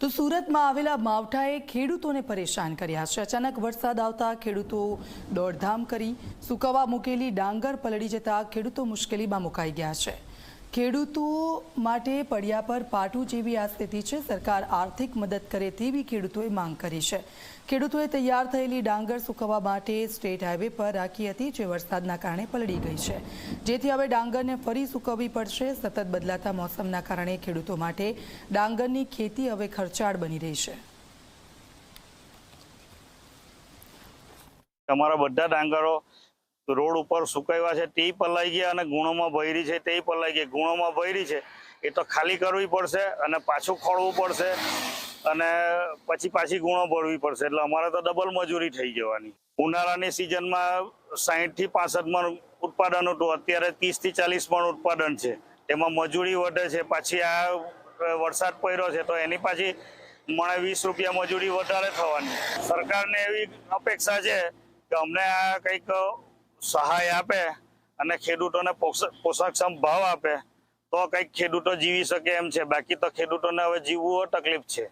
તો સુરતમાં આવેલા માવઠાએ ખેડૂતોને પરેશાન કર્યા છે. અચાનક વરસાદ આવતા ખેડૂતો દોડધામ કરી સુકવવા મૂકેલી ડાંગર પલળી જતા ખેડૂતો મુશ્કેલીમાં મુકાઈ ગયા છે. ખેડૂતો માટે પડ્યા પર પાટું જેવી આ સ્થિતિ છે, સરકાર આર્થિક મદદ કરે તેવી ખેડૂતોએ માંગ કરી છે. ખેડૂતોએ તૈયાર થયેલી ડાંગર સુકવવા માટે સ્ટેટ હાઈવે પર રાખી હતી, જે વરસાદના કારણે પલળી ગઈ છે. જેથી હવે ડાંગરને ફરી સૂકવવી પડશે. સતત બદલાતા મોસમના કારણે ખેડૂતો માટે ડાંગરની ખેતી હવે ખર્ચાળ બની રહી છે. તમારા બધા ડાંગરો રોડ ઉપર સુકાવ્યા છે, તે પલાઈ ગયા અને ગુણોમાં ભયરી છે, તે પલાઈ ગયા. ગુણોમાં ભયરી છે, એ તો ખાલી કરવી પડશે અને પાછું ખોળવું પડશે અને પછી પાછી ગુણો ભરવી પડશે. એટલે અમારે તો ડબલ મજૂરી થઈ જવાની. ઉનાળાની સિઝનમાં સાહીઠથી પાસઠ મણ ઉત્પાદન હતું. અત્યારે ત્રીસથી ચાલીસ મણ ઉત્પાદન છે. તેમાં મજૂરી વધે છે. પાછી આ વરસાદ પડ્યો છે, તો એની પાછી મને વીસ રૂપિયા મજૂરી વધારે થવાની. સરકારને એવી અપેક્ષા છે કે અમને આ કંઈક સહાય આપે અને ખેડૂતોને પોષકક્ષમ ભાવ આપે, તો કંઈક ખેડૂતો જીવી શકે એમ છે. બાકી તો ખેડૂતોને હવે જીવવું તકલીફ છે.